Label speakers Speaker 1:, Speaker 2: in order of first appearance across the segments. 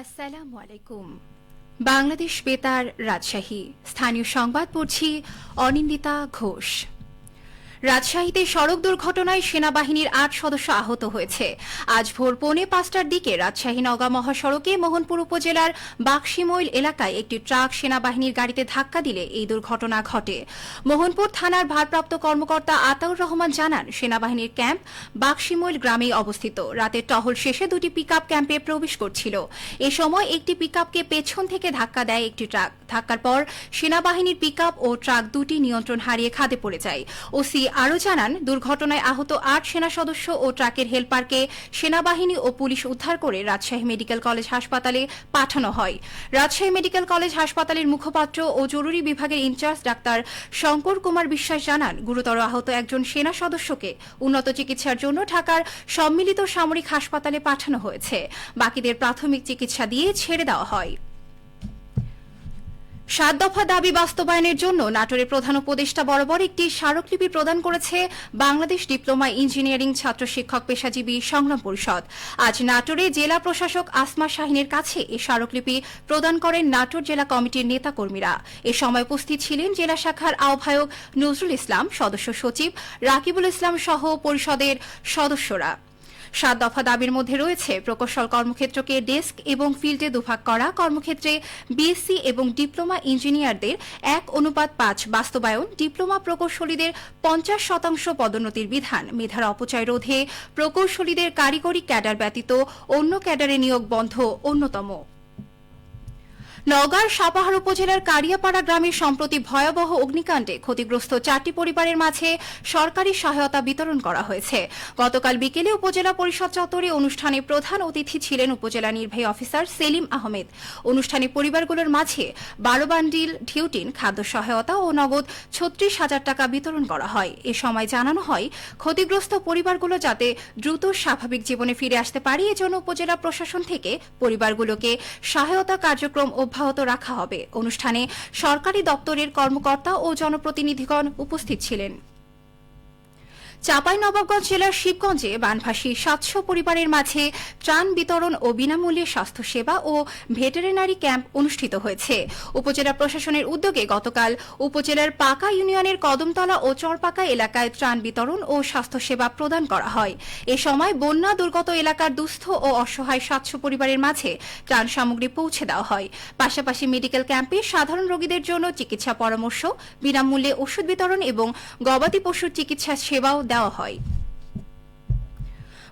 Speaker 1: আসসালামু আলাইকুম। বাংলাদেশ বেতার রাজশাহী। স্থানীয় সংবাদ পড়ছি অনিন্দিতা ঘোষ। রাজশাহীতে সড়ক দুর্ঘটনায় সেনাবাহিনীর আট সদস্য আহত হয়েছে। আজ ভোর পৌনে পাঁচটার দিকে রাজশাহী নগা মহাসড়কে মোহনপুর উপজেলার বাক্সিমৈল এলাকায় একটি ট্রাক সেনাবাহিনীর গাড়িতে ধাক্কা দিলে এই দুর্ঘটনা ঘটে। মোহনপুর থানার ভারপ্রাপ্ত কর্মকর্তা আতাউর রহমান জানান, সেনাবাহিনীর ক্যাম্প বাক্সিমৈল গ্রামেই অবস্থিত। রাতে টহল শেষে দুটি পিকআপ ক্যাম্পে প্রবেশ করছিল। এ সময় একটি পিকআপকে পেছন থেকে ধাক্কা দেয় একটি ট্রাক। ধাক্কার পর সেনাবাহিনীর পিকআপ ও ট্রাক দুটি নিয়ন্ত্রণ হারিয়ে খাদে পড়ে যায়। ওসি আরও জানান, দুর্ঘটনায় আহত আট সেনা সদস্য ও ট্রাকের হেলপারকে সেনাবাহিনী ও পুলিশ উদ্ধার করে রাজশাহী মেডিকেল কলেজ হাসপাতালে পাঠানো হয়। রাজশাহী মেডিকেল কলেজ হাসপাতালের মুখপাত্র ও জরুরি বিভাগের ইনচার্জ ডাক্তার শঙ্কর কুমার বিশ্বাস জানান, গুরুতর আহত একজন সেনা সদস্যকে উন্নত চিকিৎসার জন্য ঢাকার সম্মিলিত সামরিক হাসপাতালে পাঠানো হয়েছে। বাকিদের প্রাথমিক চিকিৎসা দিয়ে ছেড়ে দেওয়া হয়। সাত দফা দাবি বাস্তবায়নের জন্য নাটোরের প্রধান উপদেষ্টা বরাবর একটি স্মারকলিপি প্রদান করেছে বাংলাদেশ ডিপ্লোমা ইঞ্জিনিয়ারিং ছাত্র শিক্ষক পেশাজীবী সংগ্রাম পরিষদ। আজ নাটোরে জেলা প্রশাসক আসমা শাহিনের কাছে এই স্মারকলিপি প্রদান করেন নাটোর জেলা কমিটির নেতাকর্মীরা। এ সময় উপস্থিত ছিলেন জেলা শাখার আহ্বায়ক নজরুল ইসলাম, সদস্য সচিব রাকিবুল ইসলাম সহ পরিষদের সদস্যরা। সাত দফা দাবির মধ্যে রয়েছে প্রকৌশল কর্মক্ষেত্রকে ডেস্ক এবং ফিল্ডে দুভাগ করা। কর্মক্ষেত্রে বিএসসি এবং ডিপ্লোমা ইঞ্জিনিয়ারদের এক অনুপাত পাঁচ বাস্তবায়ন, ডিপ্লোমা প্রকৌশলীদের পঞ্চাশ শতাংশ পদোন্নতির বিধান। মেধার অপচয় রোধে প্রকৌশলীদের কারিগরি ক্যাডার ব্যতীত অন্য ক্যাডারে নিয়োগ বন্ধ অন্যতম। নওগাঁর সাপাহার উপজেলার কারিয়াপাড়া গ্রামে সম্প্রতি ভয়াবহ অগ্নিকাণ্ডে ক্ষতিগ্রস্ত চারটি পরিবারের মাঝে সরকারি সহায়তা বিতরণ করা হয়েছে। গতকাল বিকেলে উপজেলা পরিষদ চত্বরে অনুষ্ঠানে প্রধান অতিথি ছিলেন উপজেলা নির্বাহী অফিসার সেলিম আহমেদ। অনুষ্ঠানে পরিবারগুলোর মাঝে বারো বান্ডিল ঢিউটিন খাদ্য সহায়তা ও নগদ ছত্রিশ হাজার টাকা বিতরণ করা হয়। এ সময় জানানো হয়, ক্ষতিগ্রস্ত পরিবারগুলো যাতে দ্রুত স্বাভাবিক জীবনে ফিরে আসতে পারে, এজন্য উপজেলা প্রশাসন থেকে পরিবারগুলোকে সহায়তা কার্যক্রম অব্যাহত রাখা হবে। অনুষ্ঠানে সরকারি দপ্তরের কর্মকর্তা ও জনপ্রতিনিধিগণ উপস্থিত ছিলেন। চাঁপাই নবাবগঞ্জ জেলার শিবগঞ্জে বানভাসী সাতশো পরিবারের মাঝে ত্রাণ বিতরণ ও বিনামূল্যে স্বাস্থ্যসেবা ও ভেটেরিনারি ক্যাম্প অনুষ্ঠিত হয়েছে। উপজেলা প্রশাসনের উদ্যোগে গতকাল উপজেলার পাকা ইউনিয়নের কদমতলা ও চরপাকা এলাকায় ত্রাণ বিতরণ ও স্বাস্থ্যসেবা প্রদান করা হয়। এ সময় বন্যা দুর্গত এলাকার দুস্থ ও অসহায় সাতশো পরিবারের মাঝে ত্রাণ সামগ্রী পৌঁছে দেওয়া হয়। পাশাপাশি মেডিকেল ক্যাম্পে সাধারণ রোগীদের জন্য চিকিৎসা পরামর্শ, বিনামূল্যে ওষুধ বিতরণ এবং গবাদি পশুর চিকিৎসা সেবাও দেওয়া হয়।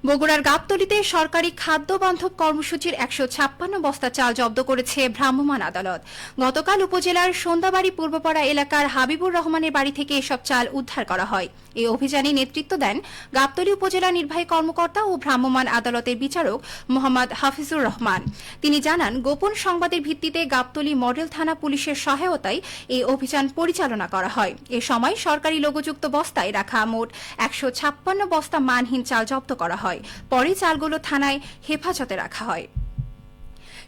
Speaker 1: বগুড়ার গাবতলিতে সরকারি খাদ্য বান্ধব কর্মসূচির একশো ছাপ্পান্ন বস্তা চাল জব্দ করেছে ভ্রাম্যমাণ আদালত। গতকাল উপজেলার সন্ধ্যাবাড়ি পূর্বপাড়া এলাকার হাবিবুর রহমানের বাড়ি থেকে এসব চাল উদ্ধার করা হয়। এই অভিযানে নেতৃত্ব দেন গাবতলী উপজেলা নির্বাহী কর্মকর্তা ও ভ্রাম্যমাণ আদালতের বিচারক মোহাম্মদ হাফিজুর রহমান। তিনি জানান, গোপন সংবাদের ভিত্তিতে গাবতলী মডেল থানা পুলিশের সহায়তায় এই অভিযান পরিচালনা করা হয়। এ সময় সরকারি লোগোযুক্ত বস্তায় রাখা মোট একশো ছাপ্পান্ন বস্তা মানহীন চাল জব্দ করা হয়। পরে চালগুলো থানায় হেফাজতে রাখা হয়।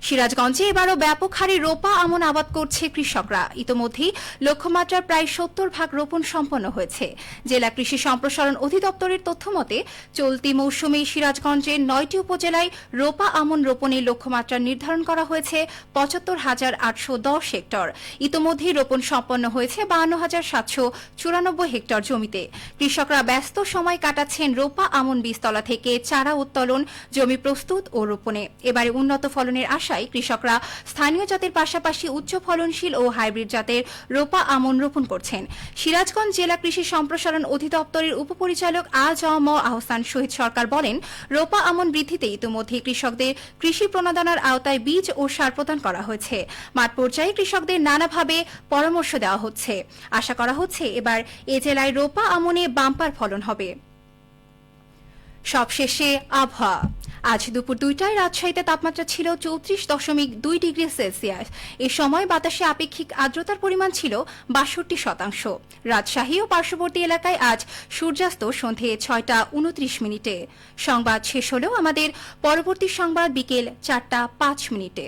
Speaker 1: সিরাজগঞ্জে এবারও ব্যাপক হারে রোপা আমন আবাদ করছে কৃষকরা। ইতোমধ্যেই লক্ষ্যমাত্রার প্রায় সত্তর ভাগ রোপণ সম্পন্ন হয়েছে। জেলা কৃষি সম্প্রসারণ অধিদপ্তরের তথ্যমতে চলতি মৌসুমে সিরাজগঞ্জের নয়টি উপজেলায় রোপা আমন রোপণের লক্ষ্যমাত্রা নির্ধারণ করা হয়েছে পঁচাত্তর হাজার আটশো দশ হেক্টর। ইতোমধ্যেই রোপণ সম্পন্ন হয়েছে বাহান্ন হাজার সাতশো চুরানব্বই হেক্টর জমিতে। কৃষকরা ব্যস্ত সময় কাটাচ্ছেন রোপা আমন বীজতলা থেকে চারা উত্তোলন, জমি প্রস্তুত ও রোপণে। এবারে উন্নত ফলনের আশায় কৃষকরা স্থানীয় জাতের পাশাপাশি উচ্চ ফলনশীল ও হাইব্রিড জাতের রোপা আমন রোপণ করছেন। সিরাজগঞ্জ জেলা কৃষি সম্প্রসারণ অধিদপ্তরের উপপরিচালক আ জ ম আহসান শহীদ সরকার বলেন, রোপা আমন বৃদ্ধিতে ইতিমধ্যে কৃষকদের কৃষি প্রণোদনার আওতায় বীজ ও সার প্রদান করা হয়েছে। মাঠ পর্যায়ে কৃষকদের নানাভাবে পরামর্শ দেওয়া হচ্ছে। আশা করা হচ্ছে এবার এ জেলায় রোপা আমনে বাম্পার ফলন হবে। সবশেষে আবহাওয়া। আজ দুপুর দুইটায় রাজশাহীতে তাপমাত্রা ছিল চৌত্রিশ দশমিক দুই ডিগ্রি সেলসিয়াস। এ সময় বাতাসে আপেক্ষিক আর্দ্রতার পরিমাণ ছিল বাষট্টি শতাংশ। রাজশাহী ও পার্শ্ববর্তী এলাকায় আজ সূর্যাস্ত সন্ধে ছয়টা উনত্রিশ মিনিটে। সংবাদ শেষ হলেও আমাদের পরবর্তী সংবাদ বিকেল চারটা পাঁচ মিনিটে।